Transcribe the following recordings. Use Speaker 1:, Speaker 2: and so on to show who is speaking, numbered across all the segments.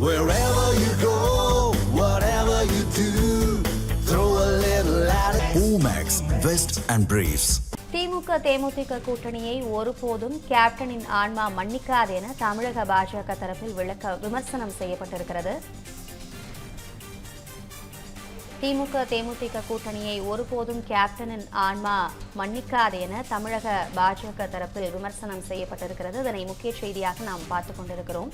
Speaker 1: Wherever you go, whatever you do, throw a little at it. Omax, Vest and Briefs.
Speaker 2: திமுக தேமுதிக கூட்டணியை ஒருபோதும் கேப்டனின் ஆன்மா மன்னிக்காது என தமிழக பாஜக தரப்பில் விளக்க விமர்சனம் செய்யப்பட்டிருக்கிறது திமுக தேமுதிக கூட்டணியை ஒருபோதும் கேப்டனின் ஆன்மா மன்னிக்காது என தமிழக பாஜக தரப்பில் விமர்சனம் செய்யப்பட்டிருக்கிறது இதனை முக்கிய செய்தியாக நாம் பார்த்துக் கொண்டிருக்கிறோம்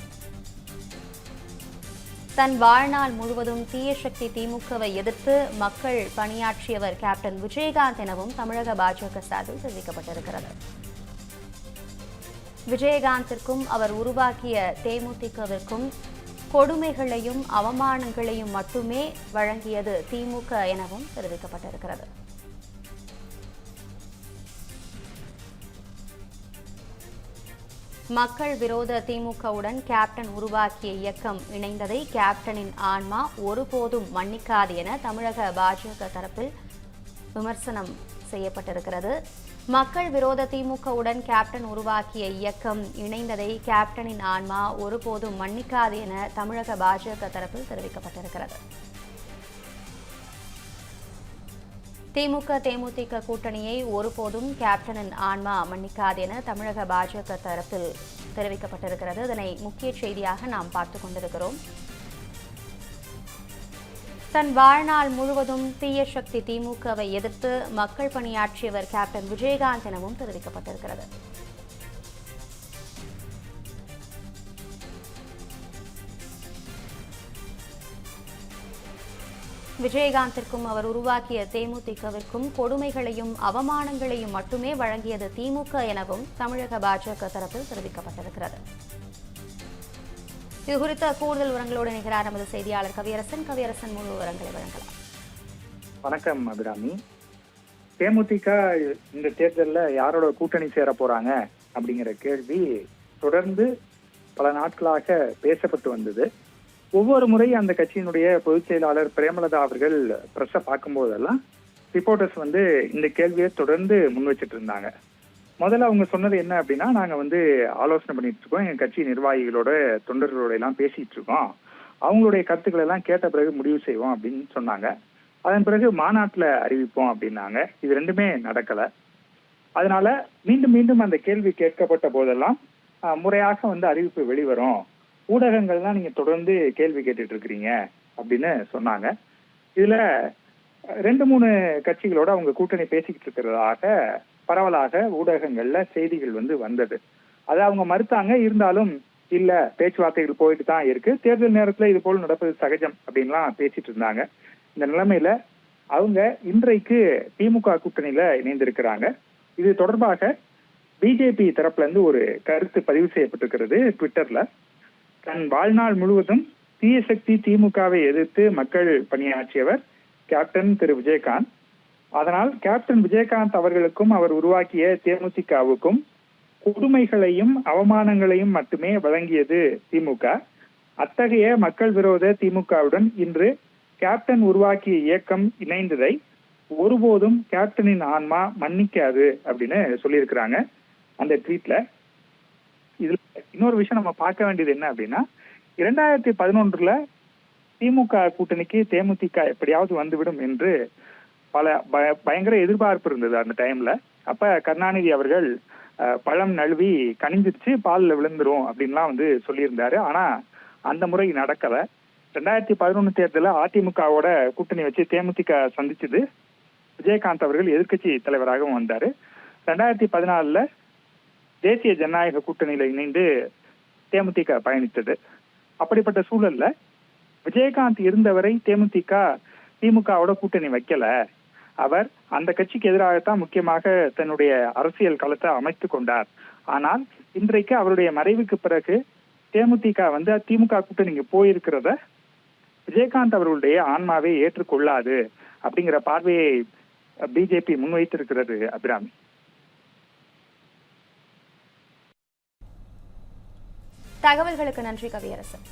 Speaker 2: தன் வாழ்நாள் முழுவதும் தீய சக்தி திமுகவை எதிர்த்து மக்கள் பணியாற்றியவர் கேப்டன் விஜயகாந்த் எனவும் தமிழக பாஜக சார்பில் தெரிவிக்கப்பட்டிருக்கிறது. விஜயகாந்திற்கும் அவர் உருவாக்கிய தேமுதிகவிற்கும் கொடுமைகளையும் அவமானங்களையும் மட்டுமே வழங்கியது திமுக எனவும் தெரிவிக்கப்பட்டிருக்கிறது. மக்கள் விரோத திமுகவுடன் கேப்டன் உருவாக்கிய இயக்கம் இணைந்ததை கேப்டனின் ஆன்மா ஒருபோதும் மன்னிக்காது என தமிழக பாஜக தரப்பில் விமர்சனம் செய்யப்பட்டிருக்கிறது. மக்கள் விரோத திமுகவுடன் கேப்டன் உருவாக்கிய இயக்கம் இணைந்ததை கேப்டனின் ஆன்மா ஒருபோதும் மன்னிக்காது என தமிழக பாஜக தரப்பில் தெரிவிக்கப்பட்டிருக்கிறது. திமுக தேமுதிக கூட்டணியை ஒருபோதும் கேப்டனின் ஆன்மா மன்னிக்காது என தமிழக பாஜக தரப்பில் தெரிவிக்கப்பட்டிருக்கிறது. இதனை முக்கிய செய்தியாக நாம் பார்த்துக் கொண்டிருக்கிறோம். தன் வாழ்நாள் முழுவதும் தீய சக்தி திமுகவை எதிர்த்து மக்கள் பணியாற்றியவர் கேப்டன் விஜயகாந்த் எனவும் தெரிவிக்கப்பட்டிருக்கிறது. விஜயகாந்திற்கும் அவர் உருவாக்கிய தேமுதிகவிற்கும் கொடுமைகளையும் அவமானங்களையும் மட்டுமே வழங்கியது திமுக எனவும் தமிழக பாஜக தரப்பில் தெரிவிக்கப்பட்டிருக்கிறது. இது குறித்த கூடுதல் விவரங்களோடு நிகழார் நமது செய்தியாளர் கவியரசன். கவியரசன் முழு விவரங்களை வழங்கலாம்.
Speaker 3: வணக்கம் அபிராமி. தேமுதிக இந்த தேர்தலில் யாரோட கூட்டணி சேர போறாங்க அப்படிங்கிற கேள்வி தொடர்ந்து பல நாட்களாக பேசப்பட்டு வந்தது. ஒவ்வொரு முறை அந்த கட்சியினுடைய பொதுச் செயலாளர் பிரேமலதா அவர்கள் பிரஸ்ஸை பார்க்கும்போதெல்லாம் ரிப்போர்ட்டர்ஸ் வந்து இந்த கேள்வியை தொடர்ந்து முன் வச்சுட்டு இருந்தாங்க. முதல்ல அவங்க சொன்னது என்ன அப்படின்னா நாங்கள் வந்து ஆலோசனை பண்ணிட்டு இருக்கோம். எங்கள் கட்சி நிர்வாகிகளோட தொண்டர்களோட எல்லாம் பேசிட்டு இருக்கோம். அவங்களுடைய கருத்துக்களை எல்லாம் கேட்ட பிறகு முடிவு செய்வோம் அப்படின்னு சொன்னாங்க. அதன் பிறகு மாநாட்டில் அறிவிப்போம் அப்படின்னாங்க. இது ரெண்டுமே நடக்கலை. அதனால மீண்டும் மீண்டும் அந்த கேள்வி கேட்கப்பட்ட போதெல்லாம் முறையாக வந்து அறிவிப்பு வெளிவரும். ஊடகங்கள் தான் நீங்க தொடர்ந்து கேள்வி கேட்டுட்டு இருக்கிறீங்க அப்படின்னு சொன்னாங்க. இதுல ரெண்டு மூணு கட்சிகளோட அவங்க கூட்டணி பேசிக்கிட்டு இருக்கிறதாக பரவலாக ஊடகங்கள்ல செய்திகள் வந்து வந்தது. அதை அவங்க மறுத்தாங்க இருந்தாலும் இல்ல பேச்சுவார்த்தைகள் போயிட்டு தான் இருக்கு. தேர்தல் நேரத்துல இது போல நடப்பது சகஜம் அப்படின்லாம் பேசிட்டு இருந்தாங்க இந்த நிலைமையில அவங்க இன்றைக்கு திமுக கூட்டணியில இணைந்திருக்கிறாங்க. இது தொடர்பாக பிஜேபி தரப்புல இருந்து ஒரு கருத்து பதிவு செய்யப்பட்டிருக்கிறது ட்விட்டர்ல. தன் வாழ்நாள் முழுவதும் தீய சக்தி திமுகவை எதிர்த்து மக்கள் பணியாற்றியவர் கேப்டன் திரு விஜயகாந்த். அதனால் கேப்டன் விஜயகாந்த் அவர்களுக்கும் அவர் உருவாக்கிய தேமுதிகவுக்கும் கொடுமைகளையும் அவமானங்களையும் மட்டுமே வழங்கியது திமுக. அத்தகைய மக்கள் விரோத திமுகவுடன் இன்று கேப்டன் உருவாக்கிய இயக்கம் இணைந்ததை ஒருபோதும் கேப்டனின் ஆன்மா மன்னிக்காது அப்படின்னு சொல்லியிருக்கிறாங்க. அந்த ட்வீட்ல இதுல இன்னொரு விஷயம் நம்ம பார்க்க வேண்டியது என்ன அப்படின்னா இரண்டாயிரத்தி பதினொன்றுல திமுக கூட்டணிக்கு தேமுதிக எப்படியாவது வந்துவிடும் என்று பல பய- பயங்கர எதிர்பார்ப்பு இருந்தது அந்த டைம்ல அப்ப கருணாநிதி அவர்கள் பழம் நழுவி கனிஞ்சிருச்சு பாலில் விழுந்துரும் அப்படின்லாம் வந்து சொல்லியிருந்தாரு. ஆனா அந்த முறை நடக்கல. ரெண்டாயிரத்தி பதினொன்று தேர்தலில் அதிமுகவோட கூட்டணி வச்சு தேமுதிக சந்திச்சது விஜயகாந்த் அவர்கள் எதிர்க்கட்சி தலைவராகவும் வந்தாரு. ரெண்டாயிரத்தி பதினாலுல தேசிய ஜனநாயக கூட்டணியில இணைந்து தேமுதிக பயணித்தது. அப்படிப்பட்ட சூழல்ல விஜயகாந்த் இருந்தவரை தேமுதிக திமுகவோட கூட்டணி வைக்கல. அவர் அந்த கட்சிக்கு எதிராகத்தான் முக்கியமாக தன்னுடைய அரசியல் களத்தை அமைத்து கொண்டார். ஆனால் இன்றைக்கு அவருடைய மறைவுக்கு பிறகு தேமுதிக வந்து திமுக கூட்டணிக்கு போயிருக்கிறத விஜயகாந்த் அவர்களுடைய ஆன்மாவை ஏற்றுக்கொள்ளாது அப்படிங்கிற பார்வையை பிஜேபி முன்வைத்திருக்கிறது அபிராமி.
Speaker 2: தகவல்களுக்கு நன்றி கவியரசன்.